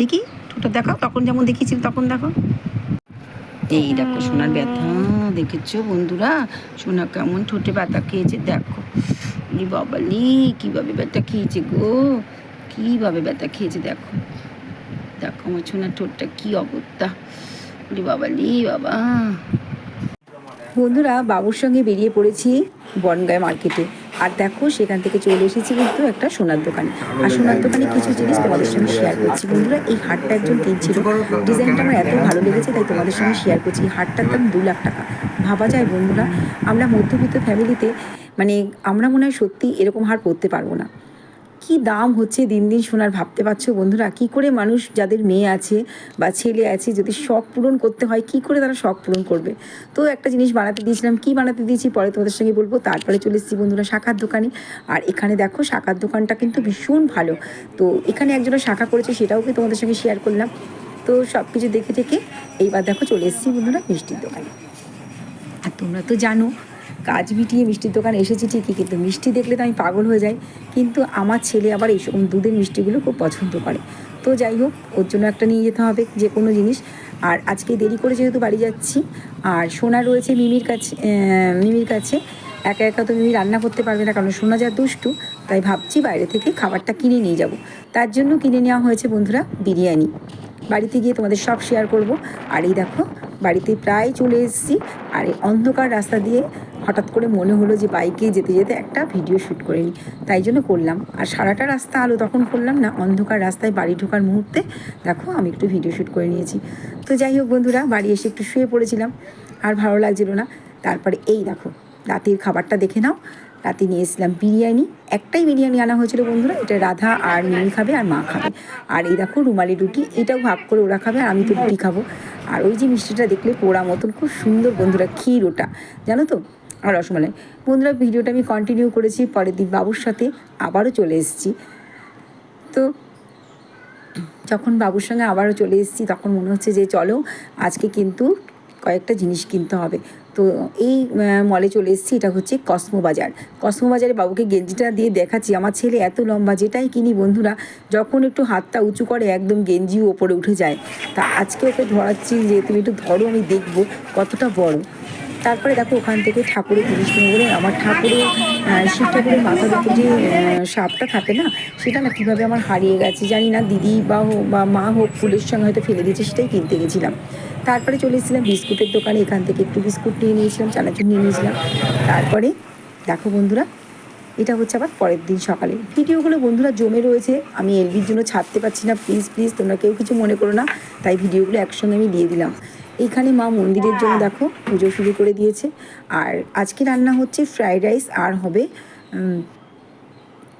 দেখি ঠোঁটটা দেখাও, তখন যেমন দেখিয়েছিল তখন দেখো এই দেখো, সোনার ব্যথা, দেখেছ বন্ধুরা? সোনা কেমন ঠোঁটে ব্যথা খেয়েছে, দেখো। বাবালি কীভাবে ব্যথা খেয়েছে গো? কীভাবে ব্যথা খেয়েছে, দেখো। দেখো আমার সোনার ঠোঁটটা কী অবস্থা। বাবালি বাবা বন্ধুরা, বাবুর সঙ্গে বেরিয়ে পড়েছি বনগাঁ মার্কেটে। আর দেখো, সেখান থেকে চলে এসেছি কিন্তু একটা সোনার দোকানে। আর সোনার দোকানে কিছু জিনিস তোমাদের সঙ্গে শেয়ার করছি। বন্ধুরা, এই হারটা একজন কিনছিল। ডিজাইনটা আমার এত ভালো লেগেছে, তাই তোমাদের সঙ্গে শেয়ার করছি। এই হারটার দাম দু লাখ টাকা। ভাবা যায় বন্ধুরা, আমরা মধ্যবিত্ত ফ্যামিলিতে মানে আমরা মনে হয় সত্যি এরকম হার পরতে পারব না। কি দাম হচ্ছে দিন দিন সোনার ভাবতে পারছ বন্ধুরা? কি করে মানুষ যাদের মেয়ে আছে বা ছেলে আছে যদি শখ পূরণ করতে হয়, কি করে তারা শখ পূরণ করবে? তো একটা জিনিস বানাতে দিয়েছিলাম। কি বানাতে দিয়েছি পরে তোমাদের সঙ্গে বলব। তারপরে চলে এসেছি বন্ধুরা শাখার দোকানে। আর এখানে দেখো শাখার দোকানটা কিন্তু ভীষণ ভালো। তো এখানে একজনের শাখা করেছে, সেটাও কি তোমাদের সঙ্গে শেয়ার করলাম। তো সব কিছু দেখে দেখে এইবার দেখো চলে এসেছি বন্ধুরা মিষ্টির দোকানে। আর তোমরা তো জানো কাজ মিটিয়ে মিষ্টির দোকান এসেছি ঠিকই, কিন্তু মিষ্টি দেখলে তো আমি পাগল হয়ে যাই। কিন্তু আমার ছেলে আবার এইসব দুধের মিষ্টিগুলো খুব পছন্দ করে। তো যাই হোক, ওর জন্য একটা নিয়ে যেতে হবে যে কোনো জিনিস। আর আজকে দেরি করে যেহেতু বাড়ি যাচ্ছি, আর সোনা রয়েছে মিমির কাছে মিমির কাছে। একা একা তো মিমি রান্না করতে পারবে না, কারণ সোনা যা দুষ্টু, তাই ভাবছি বাইরে থেকে খাবারটা কিনে নিয়ে যাব। তার জন্য কিনে নেওয়া হয়েছে বন্ধুরা বিরিয়ানি। বাড়িতে গিয়ে তোমাদের সব শেয়ার করব। আর এই দেখো বাড়িতে প্রায় চলে এসেছি। আর এই অন্ধকার রাস্তা দিয়ে হঠাৎ করে মনে হলো যে বাইকে যেতে যেতে একটা ভিডিও শ্যুট করে নিই। তাই জন্য করলাম। আর সারাটা রাস্তা আলো তখন করলাম না, অন্ধকার রাস্তায় বাড়ি ঢোকার মুহূর্তে। দেখো, আমি একটু ভিডিও শ্যুট করে নিয়েছি। তো যাই হোক বন্ধুরা, বাড়ি এসে একটু শুয়ে পড়েছিলাম। আর ভালো লাগছিল না। তারপরে এই দেখো, রাতের খাবারটা দেখে নাও। রাতে নিয়ে এসেছিলাম বিরিয়ানি। একটাই বিরিয়ানি আনা হয়েছিল বন্ধুরা, এটা রাধা আর মিমি খাবে আর মা খাবে। আর এই দেখো রুমালি রুটি, এটাও ভাগ করে ওরা খাবে আর আমি তো রুটি খাব। আর ওই যে মিষ্টিটা দেখলে পোড়া মতন, খুব সুন্দর বন্ধুরা, ক্ষীর ওটা, জানো তো? আর রসমালাই। বন্ধুরা, ভিডিওটা আমি কন্টিনিউ করেছি, পরের দিন বাবুর সাথে আবারও চলে এসেছি। তো, যখন বাবুর সঙ্গে আবারও চলে এসেছি, তখন মনে হচ্ছে যে চলো, আজকে কিন্তু কয়েকটা জিনিস কিনতে হবে। তো এই মলে চলে এসেছি, এটা হচ্ছে কসমো বাজার। কসমো বাজারে বাবুকে গেঞ্জিটা দিয়ে দেখাচ্ছি। আমার ছেলে এত লম্বা, যেটাই কিনি বন্ধুরা, যখন একটু হাতটা উঁচু করে একদম গেঞ্জিও ওপরে উঠে যায়। তা আজকে ওকে ধরাচ্ছি যে, তুমি একটু ধরো, আমি দেখব কতটা বড়। তারপরে দেখো ওখান থেকে ঠাকুরের জিনিস বলে আমার ঠাকুরের শিব ঠাকুরের মাথার উপর যে সাপটা থাকে না, সেটা না কীভাবে আমার হারিয়ে গেছে জানি না, দিদি বা হোক বা মা হোক ফুলের সঙ্গে হয়তো ফেলে দিয়েছে সেটাই কিনতে গেছিলাম। তারপরে চলে এসেছিলাম বিস্কুটের দোকানে, এখান থেকে একটু বিস্কুট নিয়ে নিয়েছিলাম, চানাচুর নিয়ে নিয়েছিলাম। তারপরে দেখো বন্ধুরা, এটা হচ্ছে আবার পরের দিন সকালে। ভিডিওগুলো বন্ধুরা জমে রয়েছে, আমি এলবির জন্য ছাড়তে পারছি না প্লিজ প্লিজ তোমরা কেউ কিছু মনে করো না, তাই ভিডিওগুলো একসঙ্গে আমি দিয়ে দিলাম। এইখানে মা মন্দিরের জন্য দেখো পুজো শুরু করে দিয়েছে। আর আজকে রান্না হচ্ছে ফ্রাইড রাইস আর হবে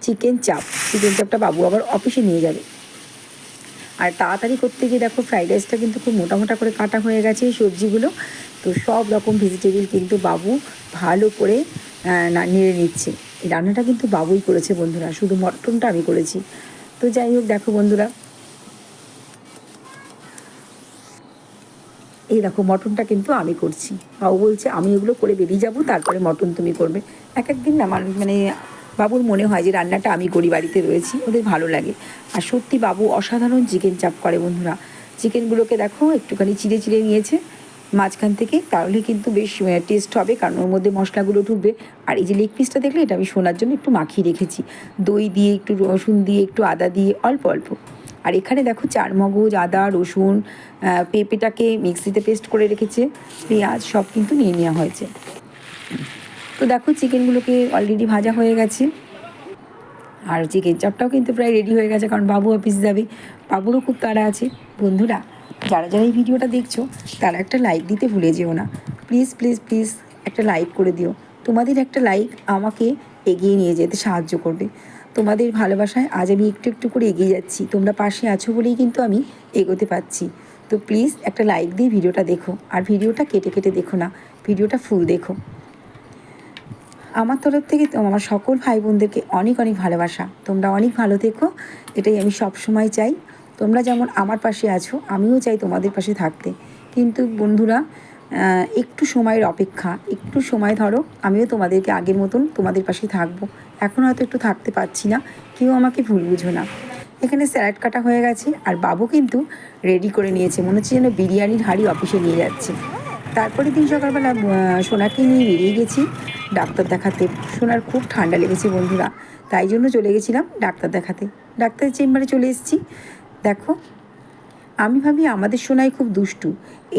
চিকেন চাপ। চিকেন চাপটা বাবু আবার অফিসে নিয়ে যাবে। আর তাড়াতাড়ি করতে গিয়ে দেখো ফ্রাইড রাইসটা কিন্তু খুব মোটা মোটা করে কাটা হয়ে গেছে সবজিগুলো। তো সব রকম ভেজিটেবিল কিন্তু বাবু ভালো করে নেড়ে নিচ্ছে। রান্নাটা কিন্তু বাবুই করেছে বন্ধুরা, শুধু মটনটা আমি করেছি। তো যাই হোক দেখো বন্ধুরা এই দেখো, মটনটা কিন্তু আমি করছি। বাবু বলছে, আমি এগুলো করে বেরিয়ে যাব, তারপরে মটন তুমি করবে। এক একদিন না মানুষ মানে বাবুর মনে হয় যে রান্নাটা আমি করি, বাড়িতে রয়েছি, ওদের ভালো লাগে। আর সত্যি বাবু অসাধারণ চিকেন চাপ করে বন্ধুরা। চিকেনগুলোকে দেখো, একটুখানি চিড়ে চিড়ে নিয়েছে। মাঝখান থেকে তাহলে কিন্তু বেশ টেস্ট হবে, কারণ ওর মধ্যে মশলাগুলো ঢুকবে। আর এই যে লেগ পিসটা দেখলে, এটা আমি শোনার জন্য একটু মাখিয়ে রেখেছি। দই দিয়ে একটু রসুন দিয়ে, একটু আদা দিয়ে, অল্প অল্প। আর এখানে দেখো চার মগজ আদা, রসুন পেঁপেটাকে মিক্সিতে পেস্ট করে রেখেছে। পেঁয়াজ সব কিন্তু নিয়ে নেওয়া হয়েছে। তো দেখো চিকেনগুলোকে অলরেডি ভাজা হয়ে গেছে। আর চিকেন চাপটাও কিন্তু প্রায় রেডি হয়ে গেছে, কারণ বাবু অফিস যাবে। বাবুরও খুব তাড়া আছে। বন্ধুরা, যারা যারা এই ভিডিওটা দেখছ, তারা একটা লাইক দিতে ভুলে যেও না। প্লিজ প্লিজ প্লিজ একটা লাইক করে দিও। তোমাদের একটা লাইক আমাকে এগিয়ে নিয়ে যেতে সাহায্য করবে। তোমাদের ভালোবাসায় আজ আমি একটু একটু করে এগিয়ে যাচ্ছি। তোমরা পাশে আছো বলেই কিন্তু আমি এগোতে পারছি। তো প্লিজ একটা লাইক দিয়ে ভিডিওটা দেখো আর ভিডিওটা কেটে কেটে দেখো না, ভিডিওটা ফুল দেখো। আমার তরফ থেকে আমার সকল ভাই বোনদেরকে অনেক অনেক ভালোবাসা। তোমরা অনেক ভালো থেকো, এটাই আমি সব সময় চাই। তোমরা যেমন আমার পাশে আছো, আমিও চাই তোমাদের পাশে থাকতে। কিন্তু বন্ধুরা একটু সময়ের অপেক্ষা, একটু সময় ধরো, আমিও তোমাদেরকে আগের মতন তোমাদের পাশে থাকব। এখন হয়তো একটু থাকতে পারছি না, কেউ আমাকে ভুল বুঝো না। এখানে স্যালাড কাটা হয়ে গেছে, আর বাবু কিন্তু রেডি করে নিয়েছে। মনে হচ্ছে যেন বিরিয়ানির হাঁড়ি অফিসে নিয়ে যাচ্ছে। তারপরে দিন সকালবেলা সোনাকে নিয়ে বেরিয়ে গেছি ডাক্তার দেখাতে। সোনার খুব ঠান্ডা লেগেছে বন্ধুরা, তাই জন্য চলে গেছিলাম ডাক্তার দেখাতে। ডাক্তারের চেম্বারে চলে এসেছি। দেখো আমি ভাবি আমাদের সোনাই খুব দুষ্টু।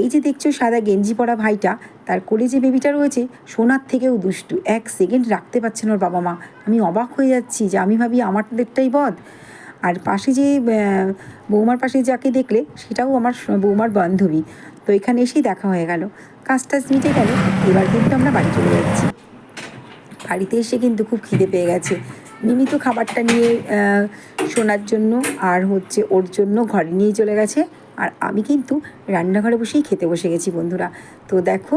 এই যে দেখছ সাদা গেঞ্জি পরা ভাইটা, তার কোলে যে বেবিটা রয়েছে, সোনার থেকেও দুষ্টু। এক সেকেন্ড রাখতে পারছে না ওর বাবা মা। আমি অবাক হয়ে যাচ্ছি যে আমি ভাবি আমাদেরটাই বদ আর পাশে যে বৌমার পাশে যাকে দেখলে, সেটাও আমার বৌমার বান্ধবী। তো এখানে এসেই দেখা হয়ে গেল। কাজ টাজ মিটে গেল। এবার কিন্তু আমরা বাড়ি চলে যাচ্ছি। বাড়িতে এসে কিন্তু খুব খিদে পেয়ে গেছে। মিমি তো খাবারটা নিয়ে শোনার জন্য আর হচ্ছে ওর জন্য ঘরে নিয়ে চলে গেছে। আর আমি কিন্তু রান্নাঘরে বসেই খেতে বসে গেছি বন্ধুরা। তো দেখো,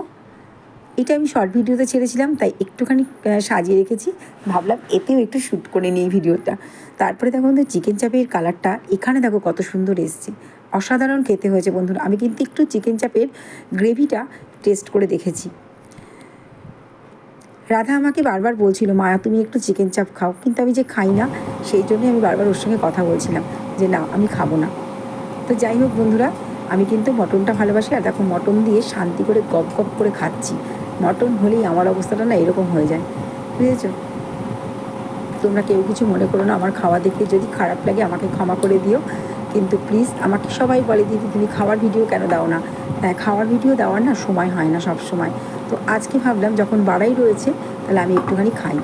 এটা আমি শর্ট ভিডিওতে ছেড়েছিলাম, তাই একটুখানি সাজিয়ে রেখেছি। ভাবলাম এতেও একটু শ্যুট করে নিই ভিডিওটা তারপরে দেখো বন্ধু চিকেন চাপের কালারটা এখানে দেখো কত সুন্দর এসছে। অসাধারণ খেতে হয়েছে বন্ধুরা। আমি কিন্তু একটু চিকেন চাপের গ্রেভিটা টেস্ট করে দেখেছি। রাধা আমাকে বারবার বলছিল মায়া তুমি একটু চিকেন চাপ খাও। কিন্তু আমি যে খাই না, সেই জন্যই আমি বারবার ওর সঙ্গে কথা বলছিলাম যে, না, আমি খাব না। তো যাই হোক বন্ধুরা, আমি কিন্তু মটনটা ভালোবাসি আর দেখো মটন দিয়ে শান্তি করে গপ গপ করে খাচ্ছি। মটন হলেই আমার অবস্থাটা না এরকম হয়ে যায়। বুঝেছ? তোমরা কেউ কিছু মনে করো না, আমার খাওয়া দেখে যদি খারাপ লাগে আমাকে ক্ষমা করে দিও। কিন্তু প্লিজ আমাকে সবাই বলে, দিদি, তুমি খাওয়ার ভিডিও কেন দাও না? হ্যাঁ খাওয়ার ভিডিও দেওয়ার না সময় হয় না সব সময় তো আজকে ভাবলাম, যখন বাড়াই রয়েছে, তাহলে আমি একটুখানি খাই।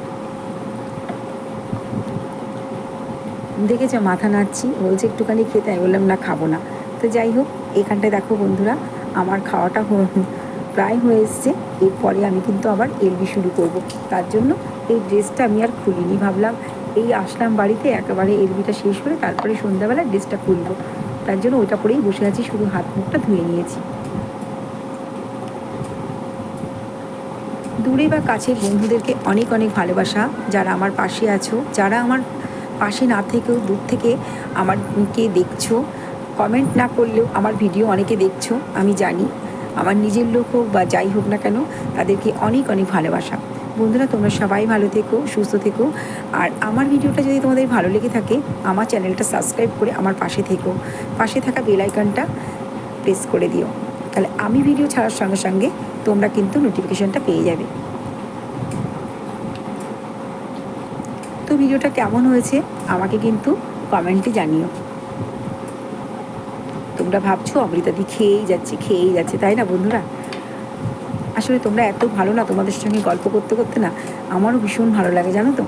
দেখেছে, মাথা নাড়ছি, বলছে একটুখানি খেতে, আমি বললাম, না, খাব না। তো যাই হোক, এখানটায় দেখো বন্ধুরা, আমার খাওয়াটা প্রায় হয়ে এসছে। এরপরে আমি কিন্তু আবার এলবি শুরু করব। তার জন্য এই ড্রেসটা আমি আর খুলিনি, ভাবলাম এই আসলাম বাড়িতে, একেবারে এলবিটা শেষ করে তারপরে সন্ধ্যাবেলা ড্রেসটা খুলবো। তার জন্য ওইটা পরেই বসে আছি, শুধু হাত মুখটা ধুয়ে নিয়েছি। দূরে বা কাছে বন্ধুদেরকে অনেক অনেক ভালোবাসা, যারা আমার পাশে আছো, যারা আমার পাশে না থেকেও দূর থেকে আমারকে দেখছ। কমেন্ট না করলেও আমার ভিডিও অনেকে দেখছ, আমি জানি। আমার নিজের লোক হোক বা যাই হোক না কেন, তাদেরকে অনেক অনেক ভালোবাসা। বন্ধুরা, তোমরা সবাই ভালো থেকো, সুস্থ থেকো। আর আমার ভিডিওটা যদি তোমাদের ভালো লেগে থাকে, আমার চ্যানেলটা সাবস্ক্রাইব করে আমার পাশে থেকো। পাশে থাকা বেল আইকনটা প্রেস করে দিও। তাহলে আমি ভিডিও ছাড়ার সঙ্গে সঙ্গে তোমরা কিন্তু নোটিফিকেশনটা পেয়ে যাবে। তো ভিডিওটা কেমন হয়েছে, আমাকে কিন্তু কমেন্টে জানিও। তোমরা ভাবছ অমৃতাদি খেয়েই যাচ্ছে খেয়েই যাচ্ছে, তাই না বন্ধুরা? আসলে তোমরা এত ভালো না তোমাদের সঙ্গে গল্প করতে করতে না, আমারও ভীষণ ভালো লাগে, জানো তো?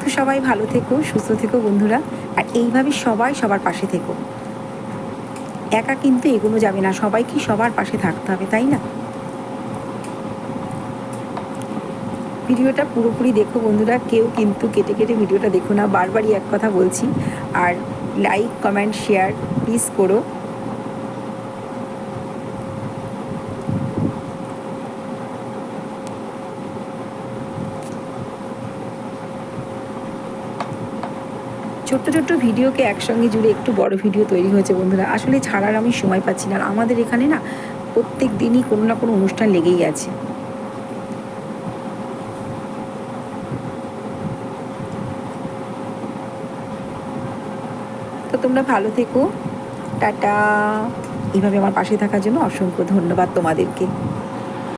তো সবাই ভালো থেকো, সুস্থ থেকো বন্ধুরা, আর এইভাবে সবাই সবার পাশে থেকো। একা কিন্তু এগোনো যাবে না সবাইকে সবার পাশে থাকতে হবে, তাই না? ভিডিওটা পুরোপুরি দেখো বন্ধুরা, কেউ কিন্তু কেটে কেটে ভিডিওটা দেখো না, বারবারই এক কথা বলছি। আর লাইক কমেন্ট শেয়ার প্লিজ করো। ছোট্ট ছোট্ট ভিডিওকে একসঙ্গে জুড়ে একটু বড় ভিডিও তৈরি হয়েছে, বন্ধুরা। আসলে ছাড়ার আমি সময় পাচ্ছি না। আর আমাদের এখানে না প্রত্যেক দিনই কোনো না কোনো অনুষ্ঠান লেগেই আছে। তো তোমরা ভালো থেকো। টাটা। এইভাবে আমার পাশে থাকার জন্য অসংখ্য ধন্যবাদ তোমাদেরকে।